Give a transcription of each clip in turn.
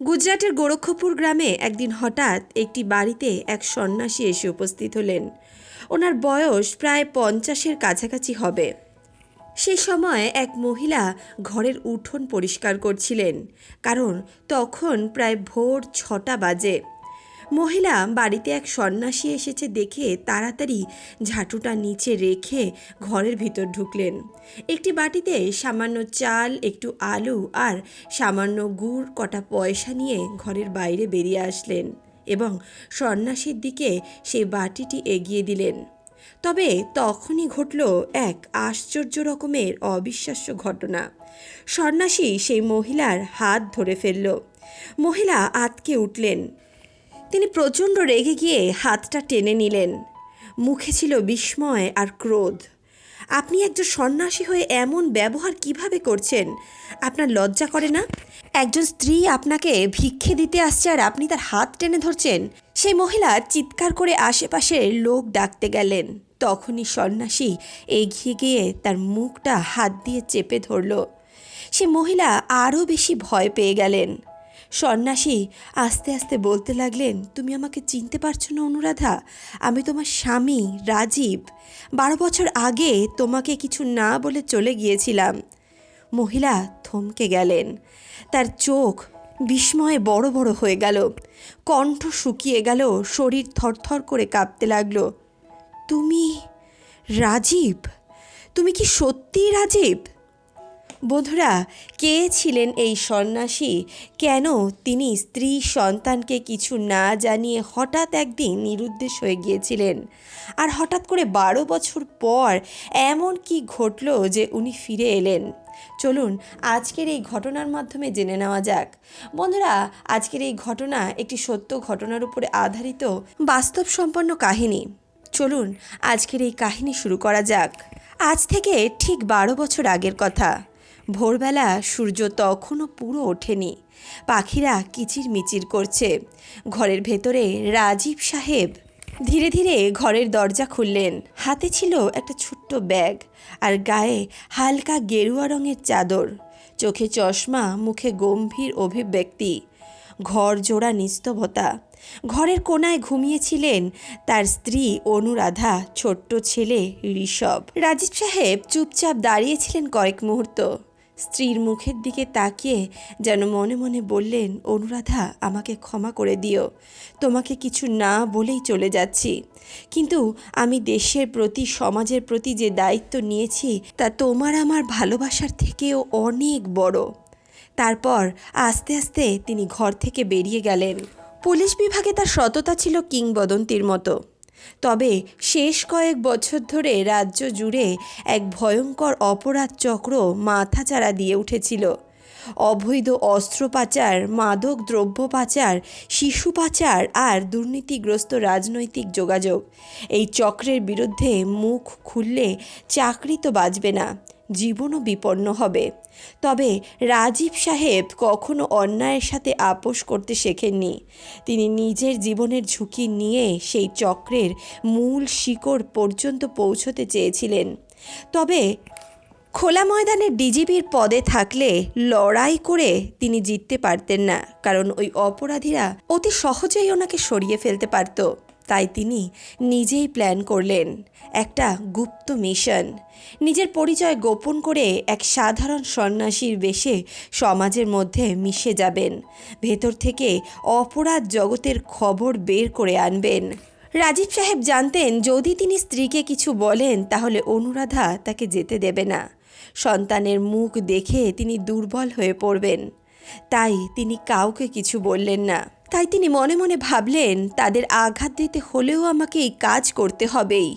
গুজরাটের গোরক্ষপুর গ্রামে একদিন হঠাৎ একটি বাড়িতে এক সন্ন্যাসী এসে উপস্থিত হলেন। ওনার বয়স প্রায় পঞ্চাশের কাছাকাছি হবে। সে সময় এক মহিলা ঘরের উঠোন পরিষ্কার করছিলেন, কারণ তখন প্রায় ভোর ছটা বাজে। মহিলা বাড়িতে এক সন্ন্যাসী এসেছে দেখে তাড়াতাড়ি ঝাঁটুটা নিচে রেখে ঘরের ভিতর ঢুকলেন। একটি বাটিতে সামান্য চাল, একটু আলু আর সামান্য গুড় কটা পয়সা নিয়ে ঘরের বাইরে বেরিয়ে আসলেন এবং সন্ন্যাসীর দিকে সেই বাটিটি এগিয়ে দিলেন। তবে তখনই ঘটল এক আশ্চর্য রকমের অবিশ্বাস্য ঘটনা। সন্ন্যাসী সেই মহিলার হাত ধরে ফেলল। মহিলা আতকে উঠলেন। তিনি প্রচণ্ড রেগে গিয়ে হাতটা টেনে নিলেন। মুখে ছিল বিস্ময় আর ক্রোধ। আপনি একজন সন্ন্যাসী হয়ে এমন ব্যবহার কীভাবে করছেন? আপনার লজ্জা করে না? একজন স্ত্রী আপনাকে ভিক্ষে দিতে আসছে আর আপনি তার হাত টেনে ধরছেন। সেই মহিলা চিৎকার করে আশেপাশের লোক ডাকতে গেলেন। তখনই সন্ন্যাসী এগিয়ে গিয়ে তার মুখটা হাত দিয়ে চেপে ধরল। সে মহিলা আরও বেশি ভয় পেয়ে গেলেন। সন্ন্যাসী, আস্তে আস্তে বলতে লাগলেন, তুমি আমাকে চিনতে পারছ না অনুরাধা? আমি তোমার স্বামী, রাজীব। বারো বছর আগে তোমাকে কিছু না বলে চলে গিয়েছিলাম। মহিলা থমকে গেলেন। তার চোখ বিস্ময়ে বড় বড় হয়ে গেল। কণ্ঠ শুকিয়ে গেল, শরীর থরথর করে কাঁপতে লাগল। তুমি রাজীব? তুমি কি সত্যিই রাজীব? বন্ধুরা, কে ছিলেন এই সন্ন্যাসী? কেন তিনি স্ত্রী সন্তানকে কিছু না জানিয়ে হঠাৎ একদিন নিরুদ্দেশ হয়ে গিয়েছিলেন? আর হঠাৎ করে বারো বছর পর এমন কি ঘটল যে উনি ফিরে এলেন? চলুন, আজকের এই ঘটনার মাধ্যমে জেনে নেওয়া যাক। বন্ধুরা, আজকের এই ঘটনা একটি সত্য ঘটনার উপরে আধারিত বাস্তব সম্পন্ন কাহিনী। চলুন, আজকের এই কাহিনী শুরু করা যাক। আজ থেকে ঠিক বারো বছর আগের কথা। ভোরবেলা সূর্য তখনও পুরো ওঠেনি। পাখিরা কিচির মিচির করছে। ঘরের ভেতরে রাজীব সাহেব ধীরে ধীরে ঘরের দরজা খুললেন। হাতে ছিল একটা ছোট্ট ব্যাগ আর গায়ে হালকা গেরুয়া রঙের চাদর। চোখে চশমা, মুখে গম্ভীর অভিব্যক্তি। ঘর জোড়া নিস্তবতা ঘরের কোনায় ঘুমিয়েছিলেন তার স্ত্রী অনুরাধা, ছোট্ট ছেলে ঋষভ। রাজীব সাহেব চুপচাপ দাঁড়িয়েছিলেন কয়েক মুহূর্ত। স্ত্রীর মুখের দিকে তাকিয়ে যেন মনে মনে বললেন, অনুরাধা, আমাকে ক্ষমা করে দিও। তোমাকে কিছু না বলেই চলে যাচ্ছি। কিন্তু আমি দেশের প্রতি, সমাজের প্রতি যে দায়িত্ব নিয়েছি, তা তোমার আমার ভালোবাসার থেকেও অনেক বড়। তারপর আস্তে আস্তে তিনি ঘর থেকে বেরিয়ে গেলেন। পুলিশ বিভাগে তার সততা ছিল কিংবদন্তির মতো। তবে শেষ কয়েক বছর ধরে রাজ্য জুড়ে এক ভয়ঙ্কর অপরাধ চক্র মাথাচাড়া দিয়ে উঠেছিল। অবৈধ অস্ত্র পাচার, মাদক দ্রব্য পাচার, শিশু পাচার আর দুর্নীতিগ্রস্ত রাজনৈতিক যোগাযোগ। এই চক্রের বিরুদ্ধে মুখ খুললে চাকরি তো বাঁচবে না। জীবনও বিপন্ন হবে। তবে রাজীব সাহেব কখনো অন্যায়ের সাথে আপোষ করতে শেখেননি। তিনি নিজের জীবনের ঝুঁকি নিয়ে সেই চক্রের মূল শিকড় পর্যন্ত পৌঁছতে চেয়েছিলেন। তবে খোলা ময়দানে ডিজিপির পদে থাকলে লড়াই করে তিনি জিততে পারতেন না, কারণ ওই অপরাধীরা অতি সহজেই ওনাকে সরিয়ে ফেলতে পারত। তাই তিনি নিজেই প্ল্যান করলেন একটা গুপ্ত মিশন। নিজের পরিচয় গোপন করে এক সাধারণ সন্ন্যাসীর বেশে সমাজের মধ্যে মিশে যাবেন। ভেতর থেকে অপরাধ জগতের খবর বের করে আনবেন। রাজীব সাহেব জানতেন, যদি তিনি স্ত্রীকে কিছু বলেন, তাহলে অনুরাধা তাকে যেতে দেবে না। সন্তানের মুখ দেখে তিনি দুর্বল হয়ে পড়বেন। তাই তিনি কাউকে কিছু বললেন না। তাই তিনি মনে মনে ভাবলেন, তাদের আঘাত দিতে হলেও আমাকে এই কাজ করতে হবেই।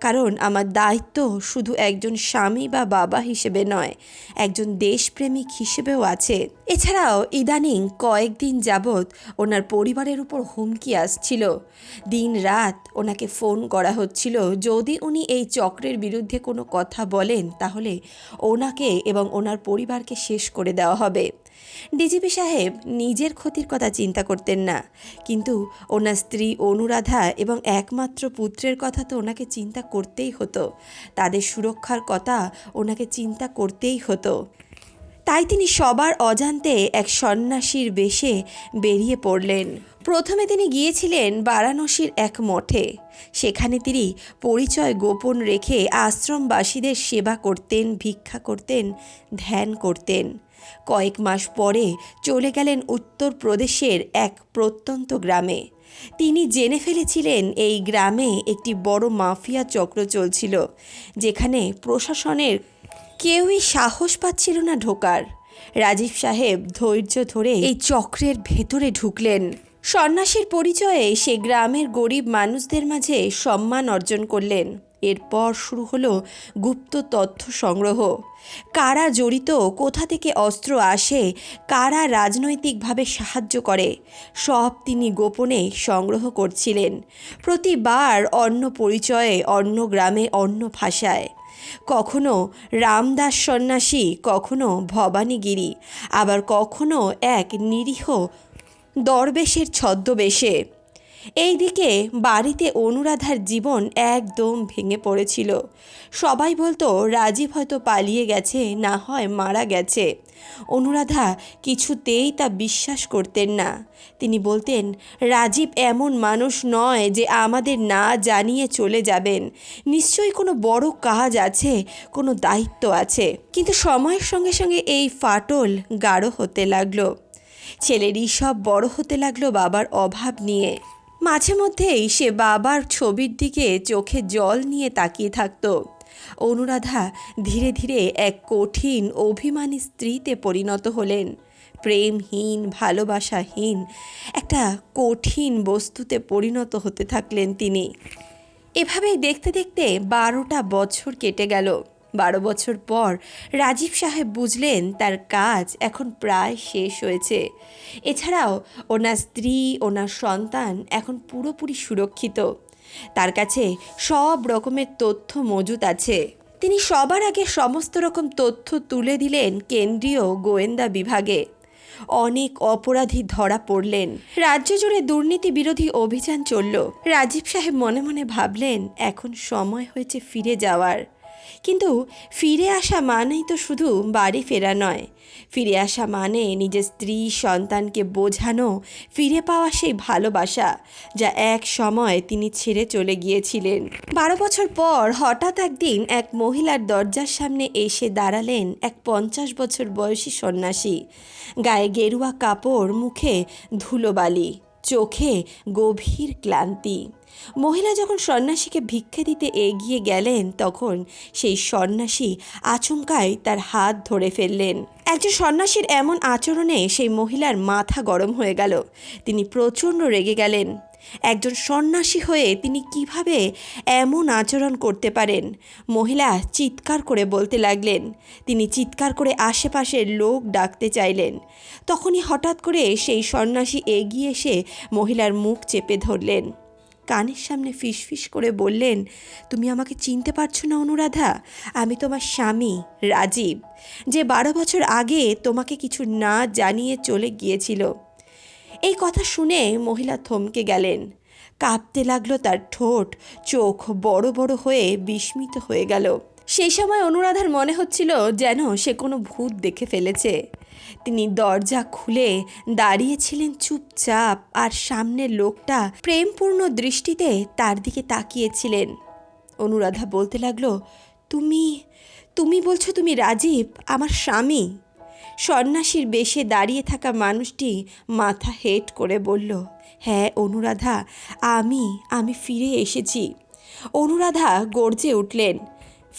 কারণ আমার দায়িত্ব শুধু একজন স্বামী বা বাবা হিসেবে নয়, একজন দেশপ্রেমিক হিসেবেও আছে। এছাড়াও ইদানিং কয়েকদিন যাবৎ ওনার পরিবারের উপর হুমকি আসছিল। দিন রাত ওনাকে ফোন করা হচ্ছিল, যদি উনি এই চক্রের বিরুদ্ধে কোনো কথা বলেন, তাহলে ওনাকে এবং ওনার পরিবারকে শেষ করে দেওয়া হবে। ডিজিপি সাহেব নিজের ক্ষতির কথা চিন্তা করতেন না। কিন্তু ওনার স্ত্রী অনুরাধা এবং একমাত্র পুত্রের কথা তো ওনাকে চিন্তা করতেই হতো। তাদের সুরক্ষার কথা ওনাকে চিন্তা করতেই হতো। তাই তিনি সবার অজান্তে এক সন্ন্যাসীর বেশে বেরিয়ে পড়লেন। প্রথমে তিনি গিয়েছিলেন বারাণসীর এক মঠে। সেখানে তিনি পরিচয় গোপন রেখে আশ্রমবাসীদের সেবা করতেন, ভিক্ষা করতেন, ধ্যান করতেন। কয়েক মাস পরে চলে গেলেন উত্তরপ্রদেশের এক প্রত্যন্ত গ্রামে। তিনি জেনে ফেলেছিলেন এই গ্রামে একটি বড় মাফিয়া চক্র চলছিল, যেখানে প্রশাসনের কেউই সাহস পাচ্ছিল না ঢোকার। রাজীব সাহেব ধৈর্য ধরে এই চক্রের ভেতরে ঢুকলেন। সন্ন্যাসীর পরিচয়ে সে গ্রামের গরিব মানুষদের মাঝে সম্মান অর্জন করলেন। এরপর শুরু হলো গুপ্ত তথ্য সংগ্রহ। কারা জড়িত, কোথা থেকে অস্ত্র আসে, কারা রাজনৈতিকভাবে সাহায্য করে, সব তিনি গোপনে সংগ্রহ করছিলেন। প্রতিবার অন্য পরিচয়ে, অন্য গ্রামে, অন্য ভাষায়। কখনো রামদাস সন্ন্যাসী, কখনো ভবানীগিরি, আবার কখনো এক নিরীহ দরবেশের ছদ্মবেশে। এইদিকে বাড়িতে অনুরাধার জীবন একদম ভেঙে পড়েছিল। সবাই বলতো, রাজীব হয়তো পালিয়ে গেছে, না হয় মারা গেছে। অনুরাধা কিছুতেই তা বিশ্বাস করতেন না। তিনি বলতেন, রাজীব এমন মানুষ নয় যে আমাদের না জানিয়ে চলে যাবেন। নিশ্চয়ই কোনো বড় কাজ আছে, কোনো দায়িত্ব আছে। কিন্তু সময়ের সঙ্গে সঙ্গে এই ফাটল গাঢ় হতে লাগল। ছেলেরই সব বড় হতে লাগল বাবার অভাব নিয়ে। মাঝে মধ্যেই সে বাবার ছবির দিকে চোখে জল নিয়ে তাকিয়ে থাকতো। অনুরাধা ধীরে ধীরে এক কঠিন, অভিমানী স্ত্রীতে পরিণত হলেন। প্রেমহীন, ভালোবাসাহীন, একটা কঠিন বস্তুতে পরিণত হতে থাকলেন তিনি। এভাবেই দেখতে দেখতে বারোটা বছর কেটে গেল। বারো বছর পর রাজীব সাহেব বুঝলেন তার কাজ এখন প্রায় শেষ হয়েছে। এছাড়াও ওনার স্ত্রী, ওনার সন্তান এখন পুরোপুরি সুরক্ষিত। তার কাছে সব রকমের তথ্য মজুত আছে। তিনি সবার আগে সমস্ত রকম তথ্য তুলে দিলেন কেন্দ্রীয় গোয়েন্দা বিভাগে। অনেক অপরাধী ধরা পড়লেন। রাজ্য জুড়ে দুর্নীতি বিরোধী অভিযান চলল। রাজীব সাহেব মনে মনে ভাবলেন, এখন সময় হয়েছে ফিরে যাওয়ার। কিন্তু ফিরে আসা মানেই তো শুধু বাড়ি ফেরা নয়। ফিরে আসা মানে নিজের স্ত্রী, সন্তানকে বোঝানো, ফিরে পাওয়া সেই ভালোবাসা যা এক সময় তিনি ছেড়ে চলে গিয়েছিলেন। বারো বছর পর হঠাৎ একদিন এক মহিলার দরজার সামনে এসে দাঁড়ালেন এক পঞ্চাশ বছর বয়সী সন্ন্যাসী। গায়ে গেরুয়া কাপড়, মুখে ধুলোবালি চোখে গভীর ক্লান্তি। মহিলা যখন সন্ন্যাসীকে ভিক্ষে দিতে এগিয়ে গেলেন, তখন সেই সন্ন্যাসী আচমকায় তার হাত ধরে ফেললেন। একজন সন্ন্যাসীর এমন আচরণে সেই মহিলার মাথা গরম হয়ে গেল। তিনি প্রচণ্ড রেগে গেলেন। একজন সন্ন্যাসী হয়ে তিনি কীভাবে এমন আচরণ করতে পারেন? মহিলা চিৎকার করে বলতে লাগলেন। তিনি চিৎকার করে আশেপাশের লোক ডাকতে চাইলেন। তখনই হঠাৎ করে সেই সন্ন্যাসী এগিয়ে এসে মহিলার মুখ চেপে ধরলেন। কানের সামনে ফিসফিস করে বললেন, তুমি আমাকে চিনতে পারছ না অনুরাধা? আমি তোমার স্বামী, রাজীব। যে বারো বছর আগে তোমাকে কিছু না জানিয়ে চলে গিয়েছিল। এই কথা শুনে মহিলা থমকে গেলেন। কাঁপতে লাগল তার ঠোঁট, চোখ বড় বড় হয়ে বিস্মিত হয়ে গেল। সেই সময় অনুরাধার মনে হচ্ছিল যেন সে কোনো ভূত দেখে ফেলেছে। তিনি দরজা খুলে দাঁড়িয়েছিলেন চুপচাপ আর সামনের লোকটা প্রেমপূর্ণ দৃষ্টিতে তার দিকে তাকিয়েছিলেন। অনুরাধা বলতে লাগল, তুমি তুমি বলছো তুমি রাজীব, আমার স্বামী? সন্ন্যাসীর বেশে দাঁড়িয়ে থাকা মানুষটি মাথা হেট করে বলল হ্যাঁ অনুরাধা, আমি আমি ফিরে এসেছি। অনুরাধা গর্জে উঠলেন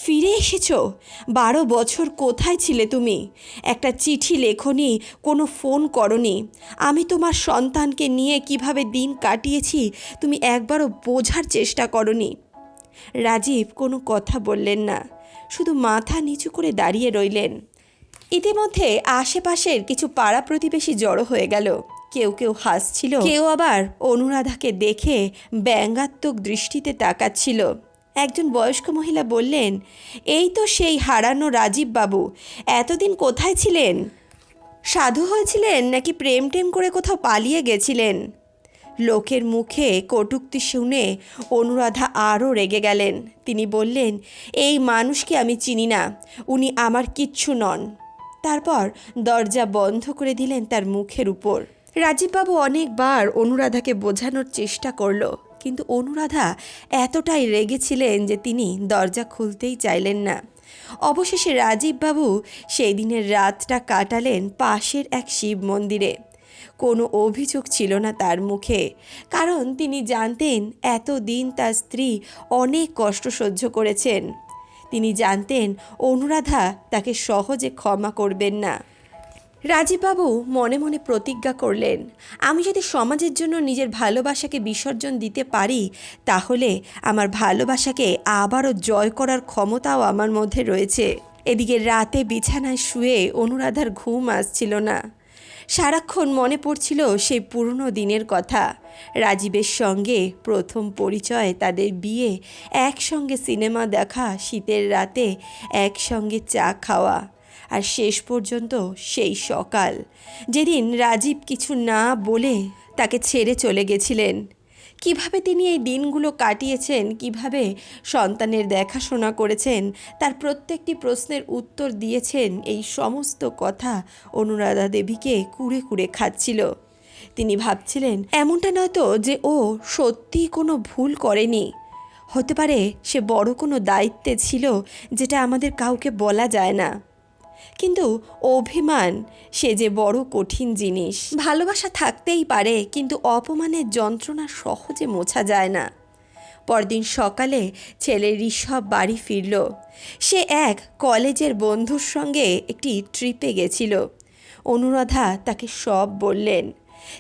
ফিরে এসেছ? বারো বছর কোথায় ছিলে তুমি? একটা চিঠি লেখনি কোনো ফোন করনি আমি তোমার সন্তানকে নিয়ে কীভাবে দিন কাটিয়েছি, তুমি একবারও বোঝার চেষ্টা করনি রাজীব কোনো কথা বললেন না, শুধু মাথা নিচু করে দাঁড়িয়ে রইলেন। ইতিমধ্যে আশেপাশের কিছু পাড়া প্রতিবেশী জড়ো হয়ে গেল। কেউ কেউ হাসছিল। কেউ আবার অনুরাধাকে দেখে ব্যঙ্গাত্মক দৃষ্টিতে তাকাচ্ছিল। একজন বয়স্ক মহিলা বললেন, এই তো সেই হারানো রাজীব বাবু, এতদিন কোথায় ছিলেন? সাধু হয়েছিলেন নাকি প্রেম টেম করে কোথাও পালিয়ে গেছিলেন? লোকের মুখে কটুক্তি শুনে অনুরাধা আরও রেগে গেলেন। তিনি বললেন, এই মানুষকে আমি চিনি না, উনি আমার কিচ্ছু নন। তারপর দরজা বন্ধ করে দিলেন তার মুখের উপর। রাজীববাবু অনেকবার অনুরাধাকে বোঝানোর চেষ্টা করল। কিন্তু অনুরাধা এতটাই রেগেছিলেন যে তিনি দরজা খুলতেই চাইলেন না। অবশেষে রাজীববাবু সেই দিনের রাতটা কাটালেন পাশের এক শিব মন্দিরে। কোনো অভিযোগ ছিল না তার মুখে, কারণ তিনি জানতেন এতদিন তার স্ত্রী অনেক কষ্ট সহ্য করেছেন। তিনি জানতেন অনুরাধা তাকে সহজে ক্ষমা করবেন না। রাজীববাবু মনে মনে প্রতিজ্ঞা করলেন, আমি যদি সমাজের জন্য নিজের ভালোবাসাকে বিসর্জন দিতে পারি, তাহলে আমার ভালোবাসাকে আবারও জয় করার ক্ষমতাও আমার মধ্যে রয়েছে। এদিকে রাতে বিছানায় শুয়ে অনুরাধার ঘুম আসছিল না। সারাক্ষণ মনে পড়ছিল সেই পুরনো দিনের কথা। রাজীবের সঙ্গে প্রথম পরিচয় তাদের বিয়ে, একসঙ্গে সিনেমা দেখা, শীতের রাতে একসঙ্গে চা খাওয়া। আর শেষ পর্যন্ত সেই সকাল। যেদিন রাজীব কিছু না বলে তাকে ছেড়ে চলে গেছিলেন। কীভাবে তিনি এই দিনগুলো কাটিয়েছেন, কীভাবে সন্তানের দেখাশোনা করেছেন, তার প্রত্যেকটি প্রশ্নের উত্তর দিয়েছেন, এই সমস্ত কথা অনুরাধা দেবীকে কুড়ে কুড়ে খাচ্ছিল। তিনি ভাবছিলেন, এমনটা নয়তো যে ও সত্যিই কোনো ভুল করেনি। হতে পারে সে বড় কোনো দায়িত্বে ছিল যেটা আমাদের কাউকে বলা যায় না। কিন্তু অভিমান, সে যে বড় কঠিন জিনিস। ভালোবাসা থাকতেই পারে, কিন্তু অপমানের যন্ত্রণা সহজে মোছা যায় না। পরদিন সকালে ছেলে ঋষভ বাড়ি ফিরল। সে এক কলেজের বন্ধুর সঙ্গে একটি ট্রিপে গেছিল। অনুরাধা তাকে সব বললেন।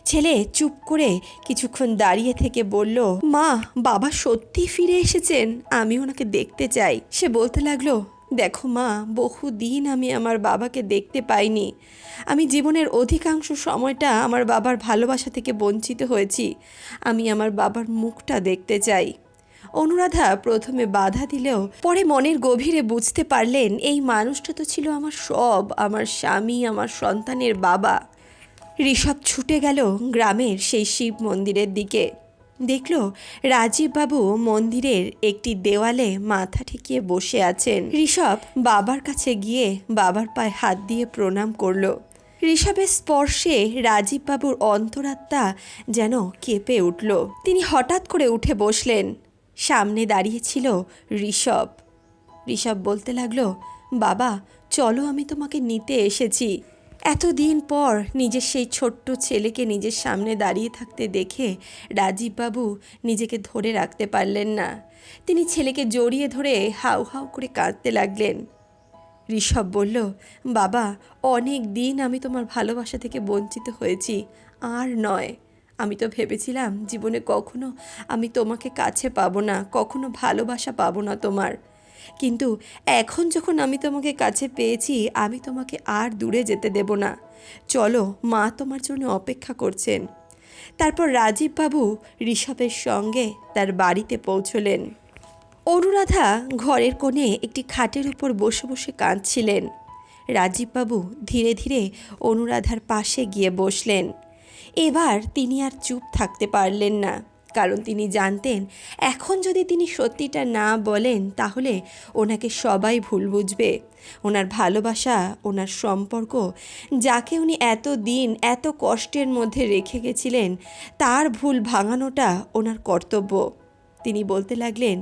ছেলে চুপ করে কিছুক্ষণ দাঁড়িয়ে থেকে বলল, মা, বাবা সত্যি ফিরে এসেছেন। আমি ওনাকে দেখতে চাই। সে বলতে লাগল দেখো মা, বহুদিন আমি আমার বাবাকে দেখতে পাইনি। আমি জীবনের অধিকাংশ সময়টা আমার বাবার ভালোবাসা থেকে বঞ্চিত হয়েছি। আমি আমার বাবার মুখটা দেখতে চাই। অনুরাধা প্রথমে বাধা দিলেও পরে মনের গভীরে বুঝতে পারলেন, এই মানুষটা তো ছিল আমার সব, আমার স্বামী, আমার সন্তানের বাবা। ঋষভ ছুটে গেল গ্রামের সেই শিব মন্দিরের দিকে। দেখল রাজীববাবু মন্দিরের একটি দেওয়ালে মাথা ঠেকিয়ে বসে আছেন। ঋষভ বাবার কাছে গিয়ে বাবার পায়ে হাত দিয়ে প্রণাম করল। ঋষভের স্পর্শে রাজীববাবুর অন্তরাত্মা যেন কেঁপে উঠল। তিনি হঠাৎ করে উঠে বসলেন। সামনে দাঁড়িয়েছিল ঋষভ। ঋষভ বলতে লাগল, বাবা, চলো আমি তোমাকে নিতে এসেছি। এতদিন পর নিজের সেই ছোট্ট ছেলেকে নিজের সামনে দাঁড়িয়ে থাকতে দেখে রাজীববাবু নিজেকে ধরে রাখতে পারলেন না। তিনি ছেলেকে জড়িয়ে ধরে হাউ হাউ করে কাঁদতে লাগলেন। ঋষভ বলল, বাবা, অনেক দিন আমি তোমার ভালোবাসা থেকে বঞ্চিত হয়েছি, আর নয়। আমি তো ভেবেছিলাম জীবনে কখনো আমি তোমাকে কাছে পাবো না, কখনো ভালোবাসা পাবো না তোমার। কিন্তু এখন যখন আমি তোমাকে কাছে পেয়েছি, আমি তোমাকে আর দূরে যেতে দেব না। চলো, মা তোমার জন্য অপেক্ষা করছেন। তারপর রাজীববাবু ঋষভের সঙ্গে তার বাড়িতে পৌঁছলেন। অনুরাধা ঘরের কোণে একটি খাটের উপর বসে বসে কাঁদছিলেন। রাজীববাবু ধীরে ধীরে অনুরাধার পাশে গিয়ে বসলেন। এবার তিনি আর চুপ থাকতে পারলেন না। কারণ তিনি জানতেন, এখন যদি তিনি সত্যিটা না বলেন, তাহলে ওনাকে সবাই ভুল বুঝবে। ওনার ভালোবাসা, ওনার সম্পর্ক, যাকে উনি এত দিন এত কষ্টের মধ্যে রেখে গেছিলেন, তার ভুল ভাঙানোটা ওনার কর্তব্য। তিনি বলতে লাগলেন,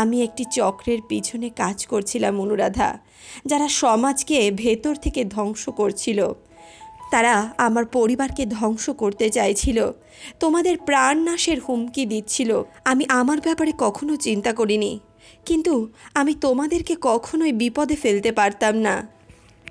আমি একটি চক্রের পিছনে কাজ করছিলাম অনুরাধা, যারা সমাজকে ভেতর থেকে ধ্বংস করছিল। তারা আমার পরিবারকে ধ্বংস করতে চাইছিল। তোমাদের প্রাণ নাশের হুমকি দিচ্ছিল। আমি আমার ব্যাপারে কখনো চিন্তা করিনি। কিন্তু আমি তোমাদেরকে কখনোই বিপদে ফেলতে পারতাম না।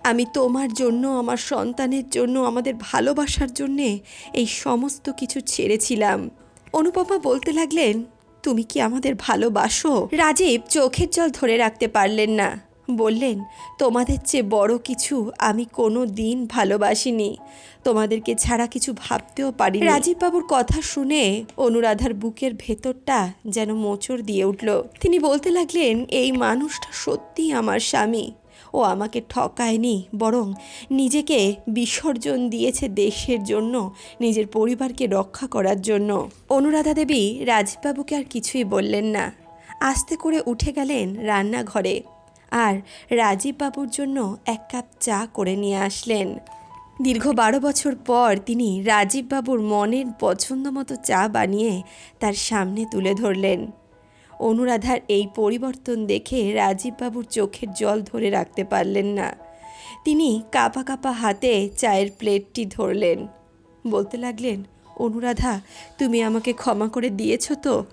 আমি তোমার জন্য, আমার সন্তানের জন্য, আমাদের ভালোবাসার জন্যে এই সমস্ত কিছু ছেড়েছিলাম। অনুপমা বলতে লাগলেন, তুমি কি আমাদের ভালোবাসো? রাজীব চোখের জল ধরে রাখতে পারলেন না। বললেন, তোমাদের চেয়ে বড় কিছু আমি কোনো দিন ভালোবাসিনি। তোমাদেরকে ছাড়া কিছু ভাবতেও পারি রাজীববাবুর কথা শুনে অনুরাধার বুকের ভেতরটা যেন মোচড় দিয়ে উঠল। তিনি বলতে লাগলেন, এই মানুষটা সত্যিই আমার স্বামী। ও আমাকে ঠকায়নি, বরং নিজেকে বিসর্জন দিয়েছে দেশের জন্য, নিজের পরিবারকে রক্ষা করার জন্য। অনুরাধা দেবী রাজীববাবুকে আর কিছুই বললেন না। আস্তে করে উঠে গেলেন রান্নাঘরে। আর রাজীব বাবুর জন্য এক কাপ চা করে নিয়ে আসলেন। দীর্ঘ বারো বছর পর তিনি রাজীব বাবুর মনের পছন্দ মতো চা বানিয়ে তার সামনে তুলে ধরলেন। অনুরাধার এই পরিবর্তন দেখে রাজীব বাবুর চোখের জল ধরে রাখতে পারলেন না। তিনি কাপা কাপা হাতে চায়ের প্লেটটি ধরলেন। বলতে লাগলেন, অনুরাধা, তুমি আমাকে ক্ষমা করে দিয়েছ তো?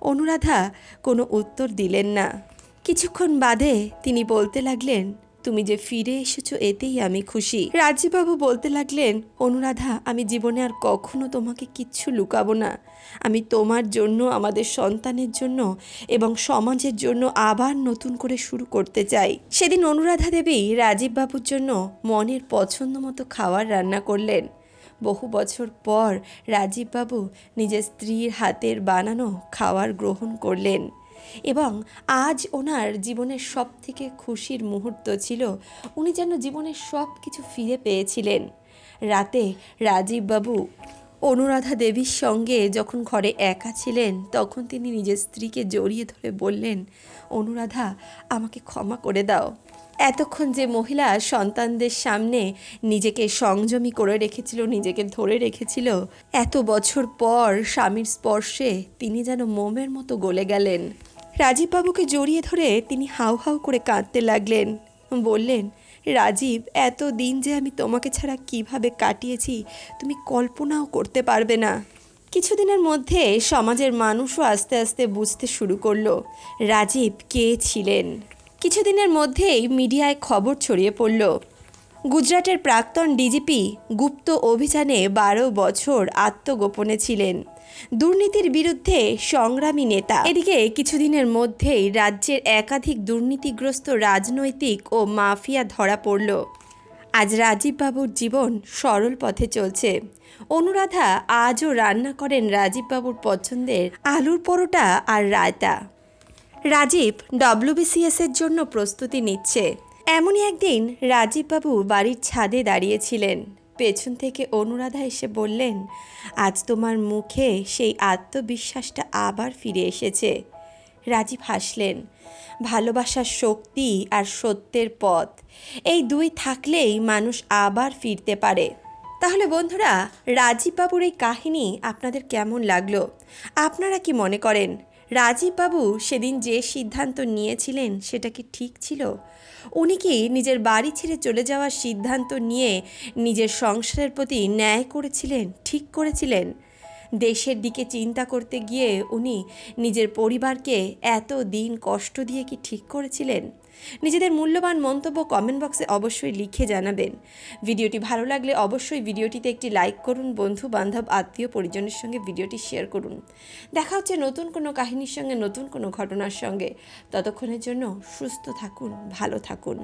অনুরাধা কোনো উত্তর দিলেন না। কিছুক্ষণ বাদে তিনি বলতে লাগলেন, তুমি যে ফিরে এসেছ এতেই আমি খুশি। রাজীববাবু বলতে লাগলেন, অনুরাধা, আমি জীবনে আর কখনো তোমাকে কিচ্ছু লুকাবো না। আমি তোমার জন্য, আমাদের সন্তানের জন্য এবং সমাজের জন্য আবার নতুন করে শুরু করতে চাই। সেদিন অনুরাধা দেবী রাজীববাবুর জন্য মনের পছন্দ মতো খাবার রান্না করলেন। বহু বছর পর রাজীববাবু নিজের স্ত্রীর হাতের বানানো খাবার গ্রহণ করলেন। এবং আজ ওনার জীবনের সব থেকে খুশির মুহূর্ত ছিল উনি যেন জীবনের সব কিছু ফিরে পেয়েছিলেন। রাতে রাজীববাবু অনুরাধা দেবীর সঙ্গে যখন ঘরে একা ছিলেন, তখন তিনি নিজের স্ত্রীকে জড়িয়ে ধরে বললেন, অনুরাধা, আমাকে ক্ষমা করে দাও। এতক্ষণ যে মহিলা সন্তানদের সামনে নিজেকে সংযমী করে রেখেছিল, নিজেকে ধরে রেখেছিল, এত বছর পর স্বামীর স্পর্শে তিনি যেন মোমের মতো গলে গেলেন। রাজীববাবুকে জড়িয়ে ধরে তিনি হাউ হাউ করে কাঁদতে লাগলেন। বললেন, রাজীব, এত দিন যে আমি তোমাকে ছাড়া কীভাবে কাটিয়েছি, তুমি কল্পনাও করতে পারবে না। কিছুদিনের মধ্যে সমাজের মানুষও আস্তে আস্তে বুঝতে শুরু করল, রাজীব, কে ছিলেন? কিছুদিনের মধ্যেই মিডিয়ায় খবর ছড়িয়ে পড়ল, গুজরাটের প্রাক্তন ডিজিপি গুপ্ত অভিযানে বারো বছর আত্মগোপনে ছিলেন। দুর্নীতির বিরুদ্ধে সংগ্রামী নেতা। এদিকে কিছুদিনের মধ্যেই রাজ্যের একাধিক দুর্নীতিগ্রস্ত রাজনৈতিক ও মাফিয়া ধরা পড়ল। আজ রাজীববাবুর জীবন সরল পথে চলছে। অনুরাধা আজও রান্না করেন রাজীববাবুর পছন্দের আলুর পরোটা আর রায়তা। রাজীব ডব্লিউবিসিএস এর জন্য প্রস্তুতি নিচ্ছে। এমনই একদিন রাজীববাবু বাড়ির ছাদে দাঁড়িয়েছিলেন পেছন থেকে অনুরাধা এসে বললেন, আজ তোমার মুখে সেই আত্মবিশ্বাসটা আবার ফিরে এসেছে। রাজীব হাসলেন, ভালোবাসার শক্তি আর সত্যের পথ, এই দুই থাকলেই মানুষ আবার ফিরতে পারে। তাহলে বন্ধুরা, রাজীববাবুর এই কাহিনী আপনাদের কেমন লাগল? আপনারা কি মনে করেন? রাজীববাবু সেদিন যে সিদ্ধান্ত নিয়েছিলেন সেটা কি ঠিক ছিল? উনি কি নিজের বাড়ি ছেড়ে চলে যাওয়ার সিদ্ধান্ত নিয়ে নিজের সংসারের প্রতি ন্যায় করেছিলেন, ঠিক করেছিলেন? দেশের দিকে চিন্তা করতে গিয়ে উনি নিজের পরিবারকে এত দিন কষ্ট দিয়ে কি ঠিক করেছিলেন? নিজেদের মূল্যবান মন্তব্য কমেন্ট বক্সে অবশ্যই লিখে জানাবেন। ভিডিওটি ভালো লাগলে অবশ্যই ভিডিওটিতে একটি লাইক করুন বন্ধু বান্ধব আত্মীয়, পরিজনের সঙ্গে ভিডিওটি শেয়ার করুন। দেখা হচ্ছে নতুন কোনো কাহিনীর সঙ্গে, নতুন কোনো ঘটনার সঙ্গে। ততক্ষণের জন্য সুস্থ থাকুন, ভালো থাকুন।